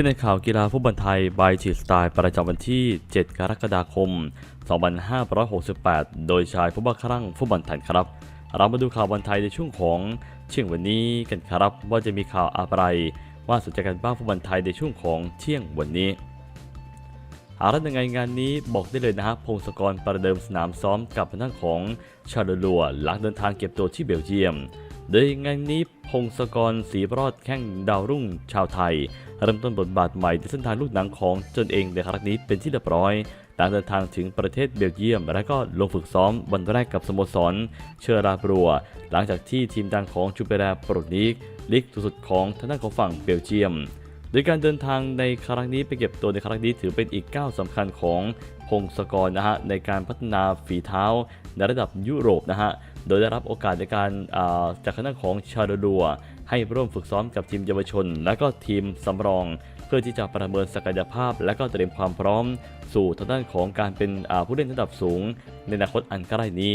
ที่ในข่าวกีฬาฟุตบอลไทยบายชีสไตล์ประจำวันที่ 7 กรกฎาคม 2568 โดยชายฟุตบอลครั่งฟุตบอลไทยครับ เรามาดูข่าวบอลไทยในช่วงของเที่ยงวันนี้กันครับ ว่าจะมีข่าวอะไรว่าสนใจกันบ้างฟุตบอลไทยในช่วงของเที่ยงวันนี้อารัตยังไงงานนี้บอกได้เลยนะฮะพงศกรประเดิมสนามซ้อมกับทางของชาโดลัวหลังเดินทางเก็บตัวที่เบลเยียม โดยงานนี้พงศกรศรีรอดแข้งดาวรุ่งชาวไทย เริ่มต้นบทบาทใหม่ในเส้นทางลูกหนังของตนเองในครั้งนี้เป็นที่เรียบร้อยหลังเดินทางถึงประเทศเบลเยียม และก็ลงฝึกซ้อมวันแรกกับสโมสร เชอราบรัว หลังจากที่ทีมดังของจูเปราโปรลีกลีกสุดของทางด้านของฝั่งเบลเยียม โดยการเดินทางในครั้งนี้ไปเก็บตัวในครั้งนี้ถือเป็นอีกก้าวสำคัญของพงศกรนะฮะในการพัฒนาฝีเท้าในระดับยุโรปนะฮะโดยได้รับโอกาสในการาจากคณะของชาโดดัว ให้ร่วมฝึกซ้อมกับทีมเยาวชน และก็ทีมสำรอง เพื่อที่จะประเมินศักยภาพ และก็เตรียมความพร้อม สู่ทางด้านของการเป็นผู้เล่นระดับสูง ในอนาคตอันใกล้นี้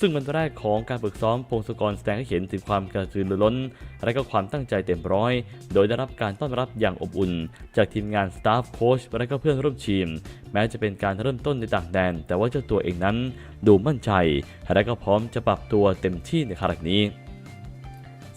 ซึ่งวันแรกของการฝึกซ้อมพงศกรแสดงให้เห็นถึงความกระตือรือร้น และก็ความตั้งใจเต็มร้อย โดยได้รับการต้อนรับอย่างอบอุ่น จากทีมงานสตาฟโค้ชและก็เพื่อนร่วมทีม แม้จะเป็นการเริ่มต้นในต่างแดน แต่ว่าเจ้าตัวเองนั้น ดูมั่นใจและก็พร้อมจะปรับตัวเต็มที่ในครั้งนี้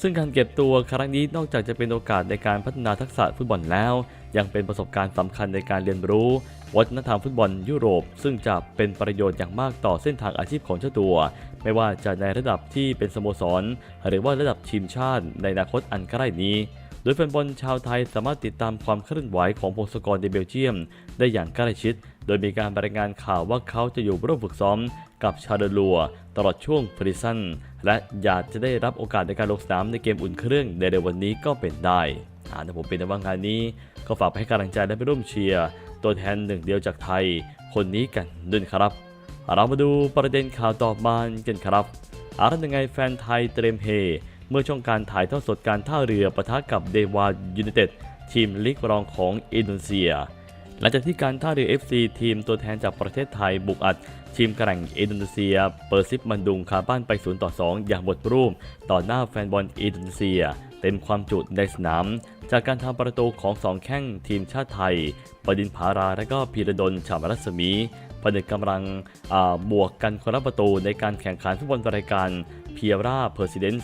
ซึ่งการเก็บตัวครั้งนี้นอกจากจะเป็นโอกาสในการพัฒนาทักษะฟุตบอลแล้ว ยังเป็นประสบการณ์สำคัญในการเรียนรู้ วัฒนธรรมฟุตบอลยุโรป ซึ่งจะเป็นประโยชน์อย่างมากต่อเส้นทางอาชีพของเจ้าตัว ไม่ว่าจะในระดับที่เป็นสโมสร หรือว่าระดับทีมชาติในอนาคตอันใกล้นี้โดยแฟนบอลชาวไทยสามารถติดตามความเคลื่อนไหวของพงศกรในเบลเยียม ได้อย่างใกล้ชิด โดยมีการรายงานข่าวว่าเขาจะอยู่ร่วมฝึกซ้อมกับชาเดลัว ตลอดช่วงพรีซันและอยากจะได้รับโอกาสในการลงสนามในเกมอุ่นเครื่องในเร็ววันนี้ก็เป็นได้อาแต่ผมเป็นในว่างานนี้ ก็ฝากให้กำลังใจและไปร่วมเชียร์ตัวแทนหนึ่งเดียวจากไทย คนนี้กันด้วยครับ เรามาดูประเด็นข่าวต่อมากันครับอารันยังไงแฟนไทยเตรียมเฮเมื่อช่องการถ่ายทอดสดการท่าเรือปะทะกับเดวายูไนเต็ดทีมลีกรองของอินโดนีเซีย หลังจากที่การท่าเรือ FC ทีมตัวแทนจากประเทศไทยบุกอัดทีมแกร่งอินโดนีเซีย เปอร์ซิปมันดุงคาบ้านไป0ต่อ 2 อย่างหมดรูป ต่อหน้าแฟนบอลอินโดนีเซีย เต็มความจุในสนาม จากการทำประตูของสองแข้งทีมชาติไทยปดินผาราและก็พีระดลฉามรัศมีผนึกกำลังบวกกันคนละประตูในการแข่งขันฟุตบอลรายการเพียร่าเพอร์ซิเดนต์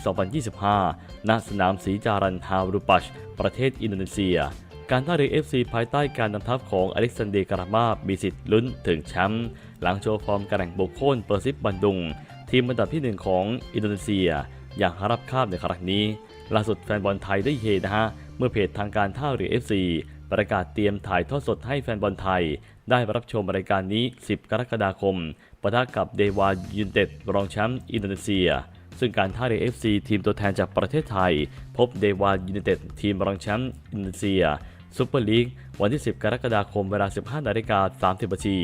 2025 ณ สนามสีจารันฮารุปัช ประเทศอินโดนีเซีย การท่าเรือ FC ภายใต้การนำทัพของอเล็กซานเดร์การามามีสิทธิ์ลุ้นถึงแชมป์หลังโชว์ฟอร์มกระแหน่งบุกโค่นเปอร์ซิปบันดุง ทีมอันดับที่ 1 ของอินโดนีเซีย อย่างหารับคาบในครั้งนี้ล่าสุดแฟนบอลไทยได้เฮนะฮะ เมื่อเพจทางการท่าเรือ FC ประกาศเตรียมถ่ายทอดสดให้แฟนบอลไทย ได้รับชมรายการนี้ 10 กรกฎาคมปะทะกับเดวายูนเต็ดรองแชมป์อินโดนีเซีย ซึ่งการท่าเรือ FC ทีมตัวแทนจากประเทศไทย พบเดวายูนเต็ดทีมรองแชมป์อินโดนีเซีย ซูเปอร์ลีกวันที่ 10 กรกฎาคมเวลา 15นาฬิกา30นาที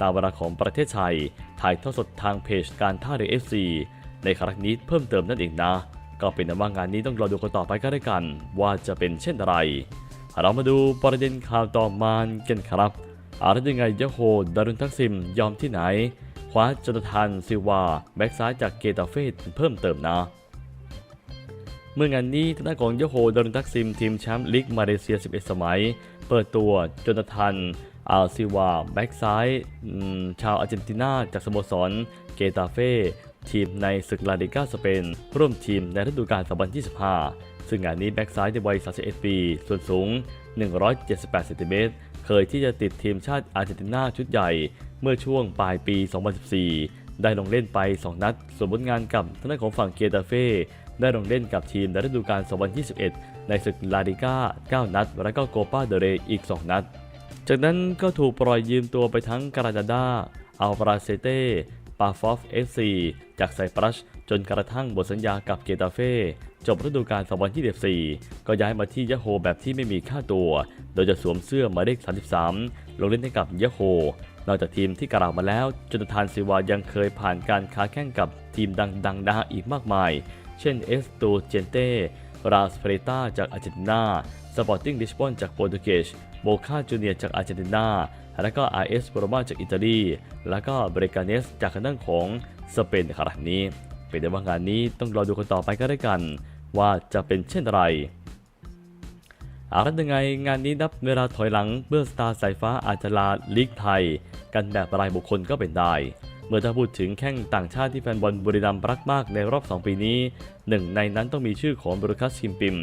ตามเวลาของประเทศไทย ถ่ายทอดสดทางเพจการท่าเรือ FC ในครั้งนี้เพิ่มเติมนั่นเองนะ ก็เป็นว่างานนี้ต้องรอดูกันต่อไปก็ได้กัน ว่าจะเป็นเช่นไร เรามาดูประเด็นข่าวต่อมากันครับอาร์ตยังไงยะโฮดารุนทักซิมยอมที่ไหน คว้าจนทานซิวา แบ็กซ้ายจากเกตาเฟสเพิ่มเติมนะ เมื่องานนี้ทางด้านของยโฮดารุนทักซิมทีมแชมป์ลีกมาเลเซีย 11 สมัย เปิดตัวจนทานอาซิวา แบ็กซ้ายชาวอาร์เจนตินาจากสโมสร เกตาเฟ่ทีมในศึกลาลิก้าสเปน ร่วมทีมในฤดูกาล 2025 ซึ่งงานนี้แบ็กซ้ายในวัย 31 ปี ส่วนสูง 178 เซนติเมตร เคยที่จะติดทีมชาติอาร์เจนตินาชุดใหญ่ เมื่อช่วงปลายปี 2014 ได้ลงเล่นไป 2 นัดส่วนผลงานกับทางด้านของฝั่งเกตาเฟ่ ได้ลงเล่นกับทีมในฤดูกาล 2021 ในศึกลาลิก้า 9 นัด และก็โกปาเดเรอีก 2 นัด จากนั้นก็ถูกปล่อยยืมตัวไปทั้งกรานาดาอัลบราเซเต้ปาฟอฟเอฟซีจากไซปรัสจนกระทั่งหมดสัญญากับเกตาเฟ่จบฤดูกาล 2024 ก็ย้ายมาที่ยะโฮแบบที่ไม่มีค่าตัว โดยจะสวมเสื้อหมายเลข 33 ลงเล่นให้กับยะโฮ นอกจากทีมที่กล่าวมาแล้วจนทานซิวายังเคยผ่านการค้าแข่งกับทีมดังๆนะฮะอีกมากมาย เช่นเอสตูเจนเต้ราสเปรตาจากอาร์เจนตินาสปอร์ติ้งลิสบอนจากโปรตุเกสโบคาจูเนียจากอาร์เจนตินาและก็ RS โรมาจากอิตาลี แล้วก็เบรกาเนสจากทางด้านของสเปนในครั้งนี้ เป็นได้ว่างานนี้ต้องรอดูกันต่อไปก็ได้กัน ว่าจะเป็นเช่นไรอารัยังไงงานนี้นับเวลาถอยหลังเมื่อสตาร์สายฟ้าอาจจะลาลีกไทย กันแบบรายบุคคลก็เป็นได้ มื่อถ้าพูดถึงแข้งต่างชาติที่แฟนบอลบุรีรัมย์รักมากในรอบ 2 ปีนี้หนึ่งในนั้นต้องมีชื่อของบรุคัสคิมปิม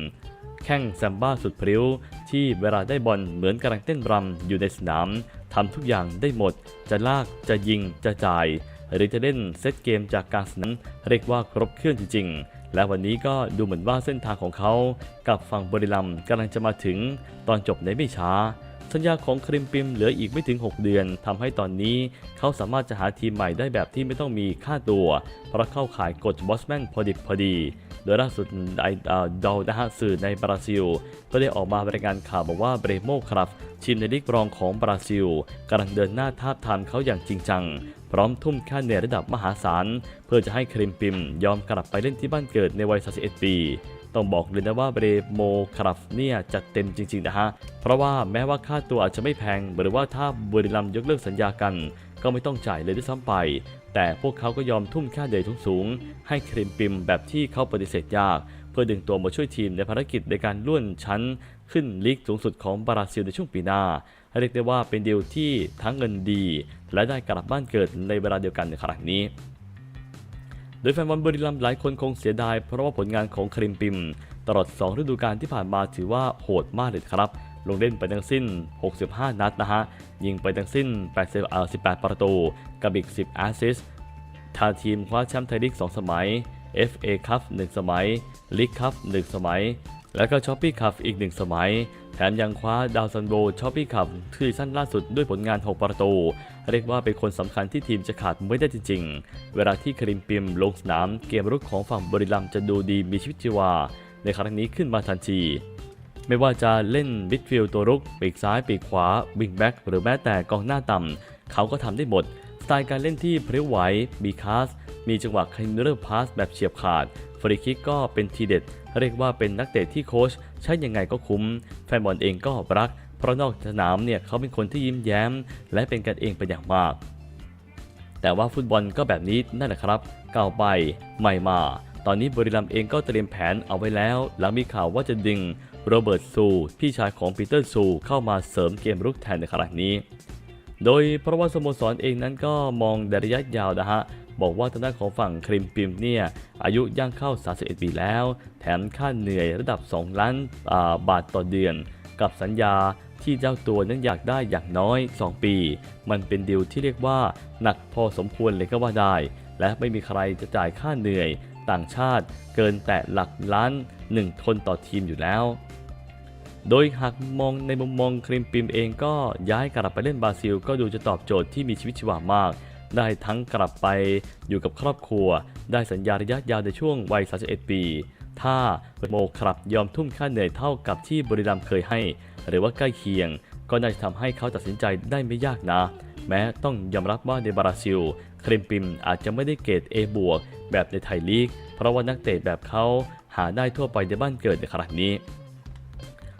แข้งแซมบ้าสุดพริ้ว ที่เวลาได้บอลเหมือนกำลังเต้นรำอยู่ในสนามทำทุกอย่างได้หมด จะลากจะยิงจะจ่าย หรือจะเล่นเซตเกมจากการสนามเรียกว่าครบเครื่องจริง ๆ และวันนี้ก็ดูเหมือนว่าเส้นทางของเขา กับฝั่งบริลัมกำลังจะมาถึงตอนจบในไม่ช้า สัญญาของคริมปิมเหลืออีกไม่ถึง 6 เดือนทำให้ตอนนี้เขาสามารถจะหาทีมใหม่ได้แบบที่ไม่ต้องมีค่าตัว เพราะเข้าขายกฎบอสแมนพอดิบพอดี โดยล่าสุดไอเออดานะฮะสื่อในบราซิล ก็ได้ออกมารายงานข่าวบอกว่าเบรโมครับทีมในลีกรองของบราซิลกำลังเดินหน้าทาบทามเขาอย่างจริงจัง พร้อมทุ่มค่าเหนื่อยระดับมหาศาล เพื่อจะให้คริมปิมยอมกลับไปเล่นที่บ้านเกิดในวัย 31 ปี ต้องบอกเลยนะว่าเบรโมคราฟเนี่ยจัดเต็มจริงๆนะฮะ เพราะว่าแม้ว่าค่าตัวอาจจะไม่แพง หรือว่าถ้าบุรีรัมยกเลิกสัญญากัน ก็ไม่ต้องจ่ายเลยด้วยซ้ำไป แต่พวกเขาก็ยอมทุ่มค่าเดยสูงๆให้ครีมปิมแบบที่เขาปฏิเสธยาก เพื่อดึงตัวมาช่วยทีมในภารกิจในการล้วนชั้น ขึ้นลีกสูงสุดของบราซิลในช่วงปีหน้าเรียกได้ว่าเป็นเดีลที่ทั้งเงินดี และได้กลับบ้านเกิดในเวลาเดียวกันในครั้งนี้ โดยแฟนบอลบุรีรัมย์หลายคนคงเสียดาย เพราะว่าผลงานของคริมปิม ตลอด 2 ฤดูกาลที่ผ่านมาถือว่าโหดมากเลยครับ ลงเล่นไปทั้งสิ้น 65 นัดนะฮะ ยิงไปทั้งสิ้น8 18ประตู กับอีก 10 แอสซิสต์ทาทีมคว้าแชมป์ไทยลีก 2 สมัย FA คัพ1สมัยลีกคัพ1สมัย แล้วก็ช้อปปี้คัพอีก1สมัย แถมยังคว้าดาวซันโบช้อปปี้คัพที่สั้นล่าสุดด้วยผลงาน 6 ประตู เรียกว่าเป็นคนสำคัญที่ทีมจะขาดไม่ได้จริงๆ เวลาที่คริมปิมลงสนามเกมรุกของฝั่งบริลัมจะดูดีมีชีวิตชีวา ในครั้งนี้ขึ้นมาทันที ไม่ว่าจะเล่นมิดฟิลด์ตัวรุก ปีกซ้ายปีกขวาวิงแบ็กหรือแม้แต่กองหน้าต่ำเขาก็ทำได้หมดสไตล์การเล่นที่พริ้วไหวมีคาสมีจังหวะคันเรอร์พาสแบบเฉียบขาดฟรีคิกก็เป็นทีเด็ด เรียกว่าเป็นนักเตะที่โค้ชใช้ยังไงก็คุ้ม แฟนบอลเองก็รัก เพราะนอกสนามเนี่ยเขาเป็นคนที่ยิ้มแย้ม และเป็นกันเองเป็นอย่างมาก แต่ว่าฟุตบอลก็แบบนี้นั่นแหละครับ เก่าไปใหม่มา ตอนนี้บริลัมเองก็เตรียมแผนเอาไว้แล้ว หลังมีข่าวว่าจะดึงโรเบิร์ตซูพี่ชายของปีเตอร์ซูเข้ามาเสริมเกมรุกแทนในครั้งนี้โดยเพราะว่าสโมสรเองนั้นก็มองในระยะยาวนะฮะ บอกว่าทางด้านของฝั่งคริมปิมเนี่ยอายุย่างเข้า 31 ปีแล้ว แถมค่าเหนื่อยระดับ 2 ล้านาบาทต่อเดือน กับสัญญาที่เจ้าตัวนั้นอยากได้อย่างน้อย 2 ปี มันเป็นดีลที่เรียกว่าหนักพอสมควรเลยก็ว่าได้ และไม่มีใครจะจ่ายค่าเหนื่อยต่างชาติเกินแต่หลักล้านหนึ่งคนต่อทีมอยู่แล้ว โดยหากมองในมุมมองครีมปิมเองก็ย้ายกลับไปเล่นบราซิล ก็ดูจะตอบโจทย์ที่มีชีวิตชีวามาก ได้ทั้งกลับไปอยู่กับครอบครัว ได้สัญญาระยะยาวในช่วงวัย 31 ปี ถ้าโมครับยอมทุ่มค่าเหนื่อยเท่ากับที่บริรัมเคยให้ หรือว่าใกล้เคียง ก็น่าจะทำให้เขาตัดสินใจได้ไม่ยากนะ แม้ต้องยอมรับว่าในบราซิล ครีมปิมอาจจะไม่ได้เกรด A บวกแบบในไทยลีก เพราะว่านักเตะแบบเขาหาได้ทั่วไปในบ้านเกิดในขณะนี้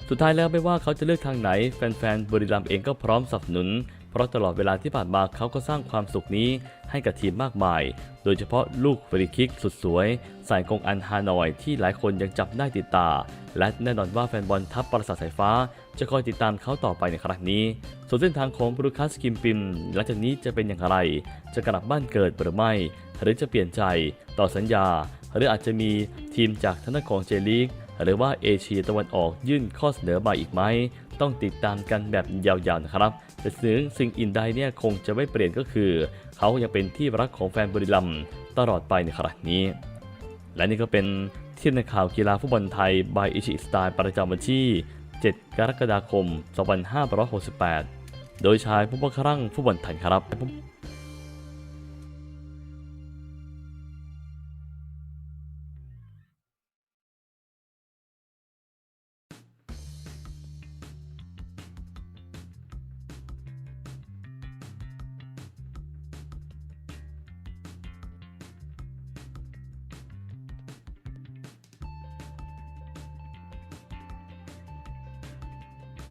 สุดท้ายแล้วไม่ว่าเขาจะเลือกทางไหน แฟนๆบุรีรัมย์เองก็พร้อมสนับสนุน เพราะตลอดเวลาที่ผ่านมาเขาก็สร้างความสุขนี้ให้กับทีมมากมาย โดยเฉพาะลูกฟรีคิกสุดสวยใส่กงอันฮานอยที่หลายคนยังจับได้ติดตา และแน่นอนว่าแฟนบอลทัพปราสาทสายฟ้า จะคอยติดตามเขาต่อไปในครั้งนี้ ส่วนเส้นทางของบรูคัสกิมปิมหลังจากนี้จะเป็นอย่างไร จะกลับบ้านเกิดหรือไม่ หรือจะเปลี่ยนใจต่อสัญญา หรืออาจจะมีทีมจากทางด้านของเจลีกหรือว่าเอเชียตะวันออกยื่นข้อเสนอมาอีกไหม ต้องติดตามกันแบบยาวๆนะครับ แต่สิ่งสิ่งอินใดเนี่ยคงจะไม่เปลี่ยนก็คือ เขายังเป็นที่รักของแฟนบริลัมย์ตลอดไปในครั้งนี้ และนี่ก็เป็นเที่ยงในข่าวกีฬาฟุตบอลไทยบายอิชิสไตล์ประจำวันที่ 7 กรกฎาคม 2568 โดยชายผู้บังคับฟุตบอลไทยครับ